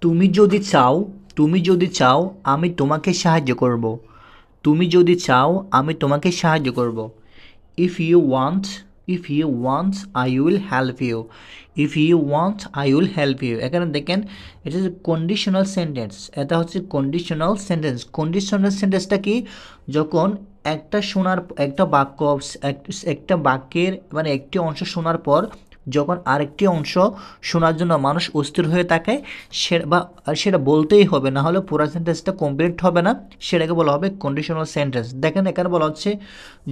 তুমি যদি চাও, তুমি যদি চাও, আমি তোমাকে সাহায্য করব। তুমি যদি চাও, আমি তোমাকে সাহায্য করব। If you want if you want I will help you if you want I will help you এখানে দেখেন, এটা হচ্ছে কন্ডিশনাল সেন্টেন্স এটা হচ্ছে কন্ডিশনাল সেন্টেন্স কন্ডিশনাল সেন্টেন্সটা কি? যখন একটা শোনার, একটা বাক্য, এক- একটা বাক্যের মানে একটি অংশ শোনার পর যখন আরেকটি অংশ শোনার জন্য মানুষ অস্থির হয়ে থাকে, সে বা সেটা বলতেই হবে, না হলে পুরো সেন্টেন্সটা কমপ্লিট হবে না। সেটাকে বলা হবে কন্ডিশনাল সেন্টেন্স দেখেন, এখানে বলা হচ্ছে,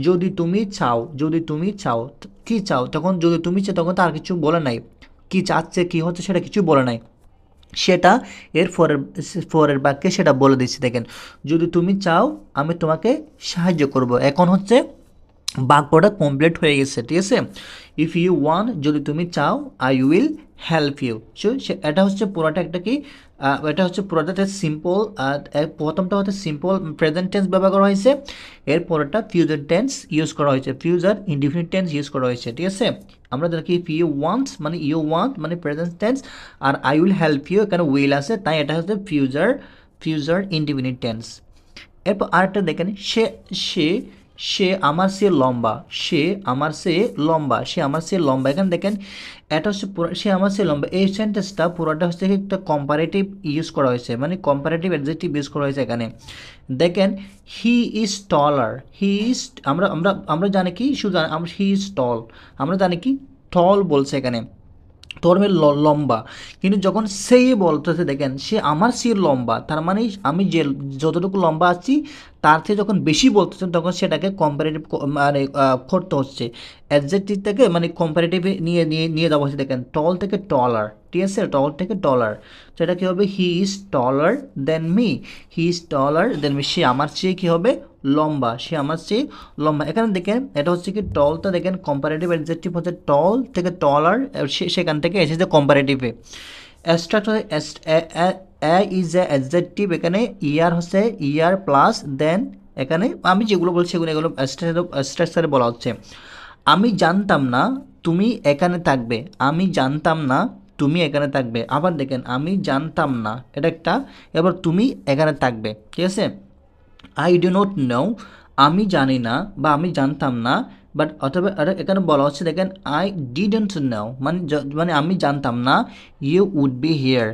যদি তুমি চাও, যদি তুমি চাও, কি চাও? তখন, যদি তুমি চাও, তখন তার কিছু বলে নাই। কি চাচ্ছে, কি হচ্ছে, সেটা কিছু বলে নাই। সেটা এর পরের পরের বাক্যে সেটা বলে দিচ্ছি, দেখেন। যদি তুমি চাও, আমি তোমাকে সাহায্য করব। এখন হচ্ছে বাক্যটা কমপ্লিট হয়ে গেছে, ঠিক আছে? ইফ ইউ ওয়ান যদি তুমি চাও I will help you so, এটা হচ্ছে পুরোটা একটা কি এটা হচ্ছে পুরোটা সিম্পল প্রথমটা হচ্ছে সিম্পল প্রেজেন্ট টেন্স ব্যবহার করা হয়েছে। এর পরেরটা ফিউচার টেন্স ইউজ করা হয়েছে। ফিউজার ইনডিফিনিট টেন্স ইউজ করা হয়েছে, ঠিক আছে? আমরা দেখি ইফ ইউ ওয়ান্ট মানে ইউ ওয়ান্ট মানে প্রেজেন্ট টেন্স আর আই উইল হেল্প ইউ এখানে উইল আছে, তাই এটা হচ্ছে ফিউজার ফিউজার ইনডিফিনিট টেন্স এরপর আরেকটা দেখেন সে সে সে আমার সে লম্বা, সে আমার সে লম্বা, সে আমার সে লম্বা। এখানে দেখেন, এটা হচ্ছে সে আমার সে লম্বা। এই সেন্টেন্সটা পুরোটা হচ্ছে একটা কম্পারেটিভ ইউজ করা হয়েছে মানে কম্পারেটিভ অ্যাডজেক্টিভ ইউজ করা হয়েছে এখানে। দেখেন হি ইজ টলার হি ইজ আমরা আমরা আমরা জানি কি? শুধু হি ইজ টল আমরা জানি কি? টল বলছে এখানে। ধর্মের লম্বা। কিন্তু যখন সেই বলতেছে, দেখেন, সে আমার সে লম্বা, তার মানে আমি যে যতটুকু লম্বা আছি, তার থেকে যখন বেশি বলতেছে, তখন সেটাকে কম্পারেটিভ মানে করতে হচ্ছে। অ্যাডজেক্টিভ থেকে মানে কম্পারেটিভে নিয়ে নিয়ে নিয়ে দেওয়া হচ্ছে। দেখেন টল থেকে টলার ঠিক আছে? টল থেকে টলার সেটা কী হবে? He is taller than me he is taller than me সে আমার চেয়ে কী হবে? লম্বা, সে আমার চেয়ে লম্বা। এখানে দেখেন, এটা হচ্ছে কি টলটা দেখেন কম্পারেটিভ অ্যাডজেক্টিভ হচ্ছে টল থেকে টলার সেখান থেকে এসেছে কম্পারেটিভে অ্যাস্ট্রাক্ট এ ইজ এ অ্যাডজেক্টিভ এখানে ইয়ার হচ্ছে ইয়ার প্লাস দেন এখানে আমি যেগুলো বলছি এগুলো এগুলো স্ট্রাকচারে বলা হচ্ছে। আমি জানতাম না তুমি এখানে থাকবে। আমি জানতাম না তুমি এখানে থাকবে। আবার দেখেন, আমি জানতাম না, এটা একটা, এবার তুমি এখানে থাকবে, ঠিক আছে? আই ডু নট নো আমি জানি না বা আমি জানতাম না বাট অথবা এখানে বলা হচ্ছে দেখেন আই ডিডেন্ট নাও মানে মানে আমি জানতাম না ইউ উড বি হিয়ার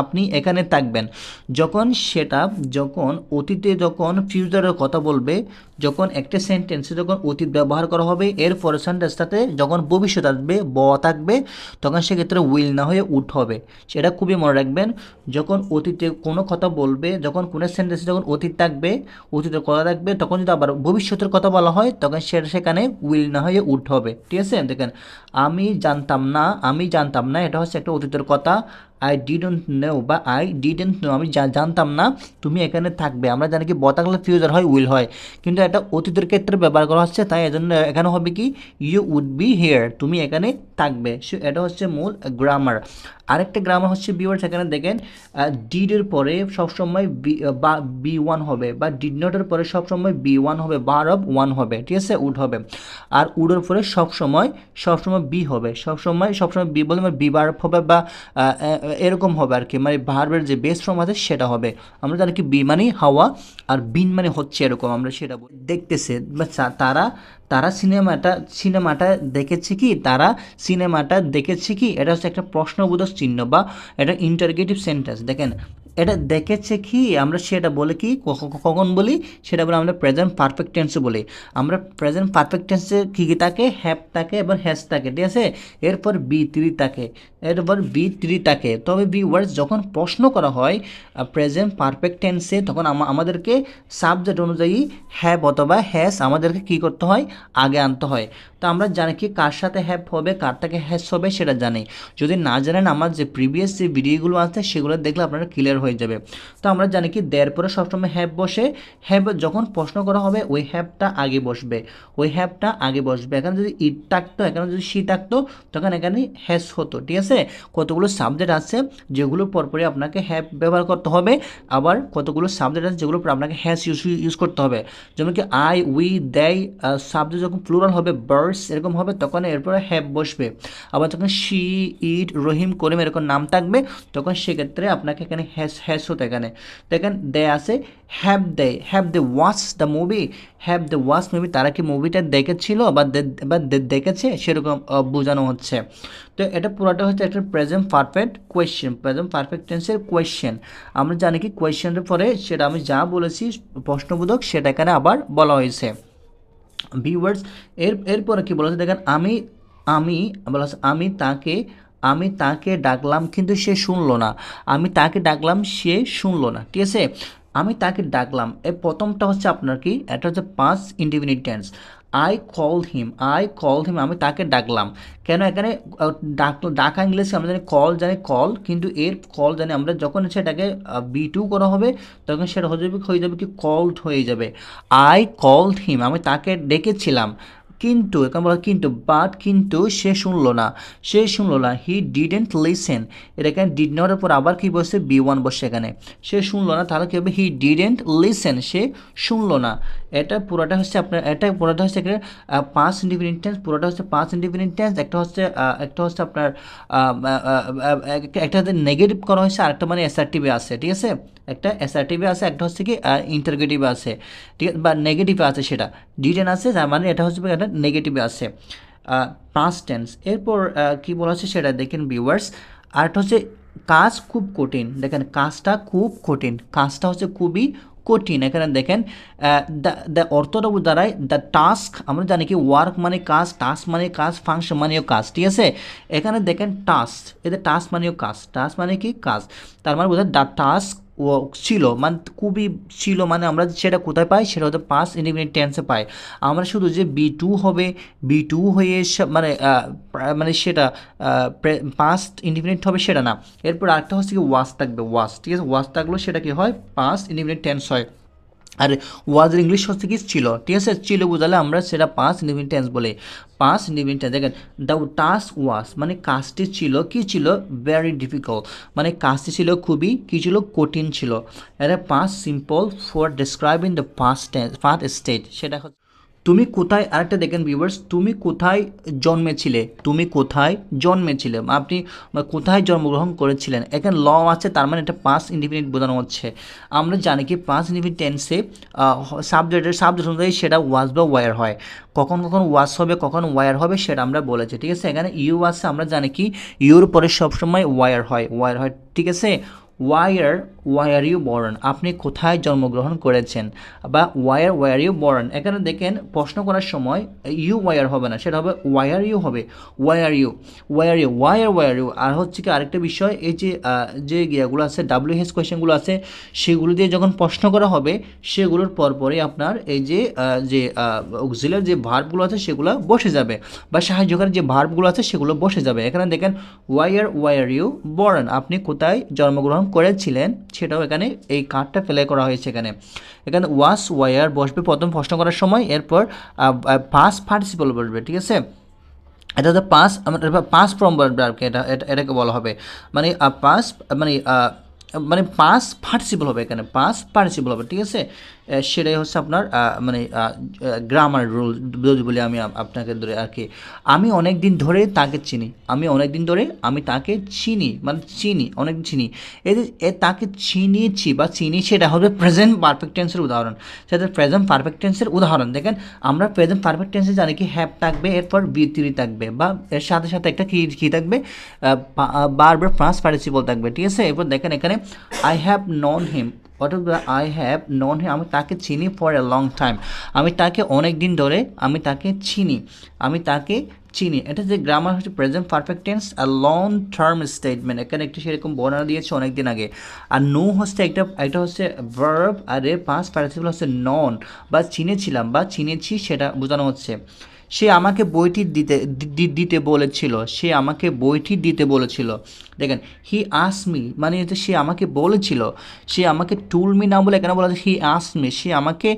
আপনি এখানে থাকবেন। যখন সেটা, যখন অতীতে যখন ফিউচারের কথা বলবে, যখন একটা সেন্টেন্সে যখন অতীত ব্যবহার করা হবে এর পরের সেন্টেন্সটাতে যখন ভবিষ্যৎ আসবে, ব থাকবে, তখন সেক্ষেত্রে উইল না হয়ে উঠ হবে। সেটা খুবই মনে রাখবেন। যখন অতীতে কোনো কথা বলবে, যখন কোনো সেন্টেন্সে যখন অতীত থাকবে, অতীতের কথা থাকবে, তখন যদি আবার ভবিষ্যতের কথা বলা হয়, তখন সেটা সেখানে উইল না হয়ে উঠ হবে। ঠিক আছে? দেখেন, আমি জানতাম না, আমি জানতাম না, এটা হচ্ছে একটা অতীতের কথা। আই ডিডন্ট নো বা আই ডিডেন্ট নো আমি জানতাম না তুমি এখানে থাকবে। আমরা জানি কি বতাগলে ফিউচার হয় উইল হয়। কিন্তু এটা অতীতের ক্ষেত্রে ব্যবহার করা হচ্ছে, তাই এজন্য এখানে হবে কি ইউ উড বি হেয়ার তুমি এখানে থাকবে। সো এটা হচ্ছে মূল গ্রামার আরেকটা গ্রামার হচ্ছে বিওয়ার্স সেখানে দেখেন ডিডের পরে সবসময় বি বা বি ওয়ান হবে, বা ডিড নটের পরে সবসময় বি ওয়ান হবে বার অফ ওয়ান হবে, ঠিক আছে? উড হবে। আর উডের পরে সবসময় সবসময় বি হবে। সবসময় সবসময় বি বলে মানে বি বার হবে বা এরকম হবে আর কি মানে ভার্বের যে বেস ফর্ম আছে, সেটা হবে। আমরা জানি কি বি মানে হাওয়া, আর বিন মানে হচ্ছে এরকম, আমরা সেটা। দেখতেছে, বা তারা তারা সিনেমাটা সিনেমাটা দেখেছে কি? তারা সিনেমাটা দেখেছে কি? এটা হচ্ছে একটা প্রশ্নবোধক চিহ্ন বা এটা ইন্টারগেটিভ সেন্টেন্স দেখেন এটা দেখেছে কি? আমরা সেটা বলে কি? কখন বলি? সেটা বলে আমরা প্রেজেন্ট পারফেক্ট টেন্সে বলি। আমরা প্রেজেন্ট পারফেক্ট টেন্সে কী কী থাকে? হ্যাপ থাকে এবং হ্যাজ থাকে, ঠিক আছে? এরপর বি থ্রি থাকে। এরপর বি থ্রি থাকে। তবে বি ওয়ার্ডস যখন প্রশ্ন করা হয় প্রেজেন্ট পারফেক্ট টেন্সে তখন আমাদেরকে সাবজেক্ট অনুযায়ী হ্যাপ অথবা হ্যাস আমাদেরকে কী করতে হয়? আগে আনতে হয়। তো আমরা জানি কি কার সাথে হ্যাপ হবে, কার থেকে হ্যাস হবে সেটা জানি। যদি না জানেন, আমার যে প্রিভিয়াস যে ভিডিওগুলো আছে, সেগুলো দেখলে আপনারা ক্লিয়ার হয়ে যাবে। তো আমরা জানি কি দেড় পরে সবসময় হ্যাপ বসে। হ্যাপ যখন প্রশ্ন করা হবে, ওই হ্যাপটা আগে বসবে। ওই হ্যাপটা আগে বসবে। এখানে যদি ইট থাকতো, এখানে যদি সি থাকতো, তখন এখানে হ্যাস হতো, ঠিক আছে? কতগুলো সাবজেক্ট আছে, যেগুলো পরপরই আপনাকে হ্যাপ ব্যবহার করতে হবে। আবার কতগুলো সাবজেক্ট আছে যেগুলো পর আপনাকে হ্যাস ইউজ ইউজ করতে হবে। যেমন কি আই উই দেয় সাবজেক্ট যখন প্লুরাল হবে বার্ডস এরকম হবে, তখন এরপরে হ্যাভ বসবে। আবার যখন শি ইট রহিম, করিম এরকম নাম থাকবে, তখন সেক্ষেত্রে আপনাকে এখানে হ্যাস হ্যাস হতো এখানে দেখেন দে আছে have they have they watch the movie have the watch movie তারা কি মুভিটা দেখেছিল বা দে- বা দে- দেখেছে? সেরকম বোঝানো হচ্ছে। তো এটা পুরোটা হচ্ছে একটা present perfect question present perfect টেন্সের কোয়েশ্চেন আমরা জানি কি কোয়েশ্চেনের পরে সেটা আমি যা বলেছি প্রশ্নবোধক সেটা এখানে আবার বলা হয়েছে। ভিউয়ার্স এর এরপরে কি বলেছে? দেখেন আমি আমি বলা হচ্ছে, আমি তাকে আমি তাকে ডাকলাম, কিন্তু সে শুনলো না। আমি তাকে ডাকলাম, সে শুনলো না, ঠিক আছে? আমি তাকে ডাকলাম। এই প্রথমটা হচ্ছে আপনার কি? এটা হচ্ছে পাঁচ indefinite tense I call him I call him আমি তাকে ডাকলাম। কেন এখানে ডাক, ডাকা ইংলিশে আমরা জানি কল জানি কল কিন্তু এর কল জানি আমরা যখন সেটাকে বি টু করা হবে, তখন সেটা হয়ে যাবে হয়ে যাবে কি কল্ড হয়ে যাবে। আই কল্ড হিম আমি তাকে ডেকেছিলাম। কিন্তু, এখানে বলা কিন্তু বাট কিন্তু সে শুনলো না। সে শুনলো না হি ডিডেন্ট লিসেন এটা এখানে ডিড নটের পর আবার কি বসে বি ওয়ান বসে এখানে। সে শুনলো না, তাহলে কী হবে? হি ডিডেন্ট লিসেন সে শুনলো না। এটা পুরোটা হচ্ছে আপনার, এটা পুরোটা হচ্ছে এখানে পাঁচ ইন্ডিপেন্ডেন্ট টেন্স পুরোটা হচ্ছে পাঁচ ইন্ডিপেন্ডেন্ট টেন্স একটা হচ্ছে একটা হচ্ছে আপনার একটা নেগেটিভ করা হয়েছে, আরেকটা মানে অ্যাসার্টিভে আছে, ঠিক আছে? একটা অ্যাসার্টিভে আছে, একটা হচ্ছে কি ইন্টারগেটিভে আছে, ঠিক আছে? বা নেগেটিভে আছে সেটা। ডিটেন আছে যার মানে এটা হচ্ছে একটা নেগেটিভে আছে। পাঁচ টেন্স এরপর কি বলা হচ্ছে সেটা দেখেন ভিউয়ার্স আরেকটা হচ্ছে কাজ খুব কঠিন। দেখেন, কাজটা খুব কঠিন। কাজটা হচ্ছে খুবই কঠিন। এখানে দেখেন দ্য অর্থটা দ্বারাই দ্য টাস্ক আমরা জানি কি ওয়ার্ক মানে কাজ টাস্ক মানে কাজ ফাংশন মানেও কাজ, ঠিক আছে? এখানে দেখেন টাস্ক এতে টাস্ক মানেও কাজ টাস্ক মানে কি? কাজ। তার মানে বোঝায় দ্য টাস্ক ছিল মানে খুবই ছিল মানে আমরা সেটা কোথায় পাই? সেটা হয়তো পাঁচ ইন্ডিপেন্ডেন্ট টেন্সে পাই। আমরা শুধু যে বি টু হবে বি টু হয়ে মানে মানে সেটা পাঁচ ইন্ডিপেন্ডেন্ট হবে সেটা না। এরপর আরেকটা হচ্ছে কি ওয়াশ থাকবে ওয়াশ ঠিক আছে? ওয়াশ থাকলেও সেটা কি হয়? পাঁচ ইন্ডিপেন্ডেন্ট টেন্স হয়। আর ওয়াজের ইংলিশ হচ্ছে কি? ছিল। ঠিক আছে? ছিল বোঝালে আমরা সেটা পাঁচ নিভিন টেন্স বলে। পাঁচ নিভিন টেন্স দেখেন দ্য টাস্ক ওয়াস মানে কাজটি ছিল, কি ছিল? ভেরি ডিফিকাল্ট মানে কাজটি ছিল খুবই, কি ছিল? কঠিন ছিল। এটা পাঁচ simple for describing the first tense first state সেটা হচ্ছে তুমি কোথায়? আরেকটা দেখেন ভিউয়ার্স তুমি কোথায় জন্মেছিলে? তুমি কোথায় জন্মেছিলে? আপনি কোথায় জন্মগ্রহণ করেছিলেন? এখানে ল আছে, তার মানে এটা পাঁচ ইন্ডিপেন্ডেন্ট বোঝানো হচ্ছে। আমরা জানি কি পাঁচ ইন্ডিপেন্ডেন্ট টেন্সে সাবজেক্টের সাবজেক্ট অনুযায়ী সেটা ওয়াজ বা ওয়ার হয়। কখন কখন ওয়াজ হবে, কখন ওয়ার হবে সেটা আমরা বলেছি, ঠিক আছে? এখানে ইউ আছে, আমরা জানি কি ইউর পরে সবসময় ওয়ার হয়। ওয়ার হয়, ঠিক আছে? ওয়ার ওয়ার ইউ বর্ন আপনি কোথায় জন্মগ্রহণ করেছেন? বা ওয়ার ওয়ার ইউ বর্ন এখানে দেখেন, প্রশ্ন করার সময় ইউ ওয়ার হবে না, সেটা হবে ওয়ার ইউ হবে। Were you were you were were you আর হচ্ছে কি আরেকটা বিষয়, এই যে যে ইয়েগুলো আছে ডাব্লিউ হেস কোয়েশ্চেনগুলো আছে, সেগুলো দিয়ে যখন প্রশ্ন করা হবে, সেগুলোর পরপরই আপনার এই যে যে অক্সিলের যে ভার্বগুলো আছে, সেগুলো বসে যাবে। বা সাহায্যকারী যে ভার্বগুলো আছে, সেগুলো বসে যাবে। এখানে দেখেন ওয়ার ওয়ার ইউ বর্ন আপনি কোথায় জন্মগ্রহণ করেছিলেন? সেটাও এখানে এই কার্ডটা ফেলে করা হয়েছে এখানে। এখানে ওয়াশ ওয়ার বসবে প্রথম প্রশ্ন করার সময়, এরপর পাস পার্টিসিপল বসবে, ঠিক আছে? এটা হচ্ছে পাস পাস ফ্রম আর কি, এটা- এটাকে বলা হবে। মানে পাস মানে মানে পাস পার্টিসিপল হবে এখানে পাস পার্টিসিপল হবে, ঠিক আছে? সেটাই হচ্ছে আপনার মানে গ্রামার রুল যদি বলি আমি আপনাকে ধরে আর কি। আমি অনেক দিন ধরে তাকে চিনি। আমি অনেক দিন ধরে আমি তাকে চিনি মানে চিনি অনেক চিনি। এই যে তাকে চিনিয়েছি বা চিনি সেটা হবে প্রেজেন্ট পারফেক্ট টেন্সের উদাহরণ। সেটা প্রেজেন্ট পারফেক্ট টেন্সের উদাহরণ। দেখেন, আমরা প্রেজেন্ট পারফেক্ট টেন্সে জানি কি হ্যাপ থাকবে, এরপর বিতিরি থাকবে বা এর সাথে সাথে একটা কি, কী থাকবে? বারবার ফার্স্ট পার্টিসিপল থাকবে। ঠিক আছে? এরপর দেখেন এখানে আই হ্যাভ নন হিম অর্থাৎ আই হ্যাভ নন হিম আমি তাকে চিনি ফর এ লং টাইম আমি তাকে অনেক দিন ধরে, আমি তাকে চিনি। আমি তাকে চিনি। এটা যে গ্রামার হচ্ছে প্রেজেন্ট পারফেক্ট টেন্স আর লং টার্ম স্টেটমেন্ট এখানে একটি সেরকম বর্ণনা দিয়েছে অনেক দিন আগে। আর নো হচ্ছে একটা একটা হচ্ছে ভার্ব আর এর পাঁচ পার্টিসিপল হচ্ছে নন বা চিনেছিলাম, বা চিনেছি সেটা বোঝানো হচ্ছে। সে আমাকে বইটি দিতে দিতে বলেছিল। সে আমাকে বইটি দিতে বলেছিল। দেখেন হি আসমি মানে হচ্ছে সে আমাকে বলেছিল। সে আমাকে টুলমি না বলে এখানে বলা হি আসমি সে আমাকে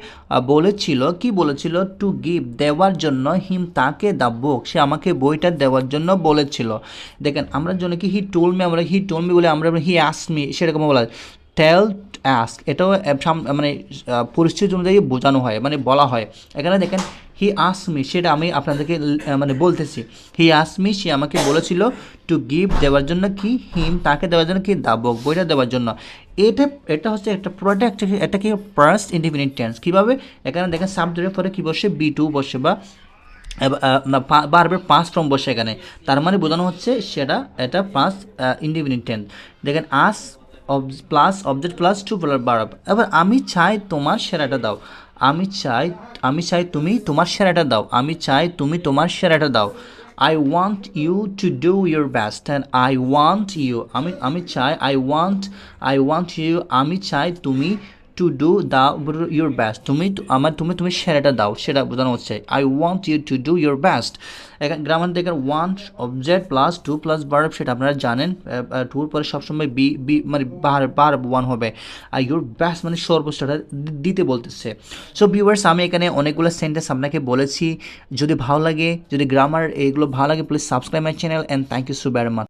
বলেছিল, কি বলেছিল? টু গিভ দেওয়ার জন্য হিম তাকে দ্য বুক সে আমাকে বইটা দেওয়ার জন্য বলেছিল। দেখেন, আমরা জন্য কি হি টুলমি আমরা হি টুলমি বলে আমরা হি আসমি সেরকম বলা টেল অ্যাস্ক এটাও মানে পরিস্থিতি অনুযায়ী বোঝানো হয় মানে বলা হয়। এখানে দেখেন হি আসমি সেটা আমি আপনাদেরকে মানে বলতেছি। হি আসমি সে আমাকে বলেছিল টু গিভ দেওয়ার জন্য কি হিম তাকে দেওয়ার জন্য কি দাবক বইটা দেওয়ার জন্য। এটা এটা হচ্ছে একটা প্রোডাক্ট একটা কি পাস্ট ইন্ডিপেন্ডেন্ট টেন্স কীভাবে? এখানে দেখেন সাবজেক্টের পরে কী বসে? বি টু বসে বা বারবার পাঁচ ফর্ম বসে এখানে। তার মানে বোঝানো হচ্ছে সেটা, এটা পাঁচ ইন্ডিপেন্ডেন্ট টেন্স দেখেন us plus object plus to verb এবার আমি চাই তোমার সেরাটা দাও। আমি চাই আমি চাই তুমি তোমার সেরাটা দাও। আমি চাই তুমি তোমার সেরাটা দাও। I want you to do your best and I want you আমি আমি চাই I want I want you আমি চাই তুমি to do the your best তুমি, আমার, তুমি তুমি সেরাটা দাও, সেটা বোঝানো হচ্ছে। I want you to do your best এখানে গ্রামার দেখেন want object plus to plus verb সেটা আপনারা জানেন। টুর পরে সবসময় বি বি মানে বার বার ওয়ান হবে। আর ইউর বেস্ট মানে সর্বোচ্চটা দিতে বলতেছে। সো ভিউয়ার্স আমি এখানে অনেকগুলো সেন্টেন্স আপনাকে বলেছি। যদি ভালো লাগে, যদি গ্রামার এগুলো ভালো লাগে please subscribe my channel and thank you so very much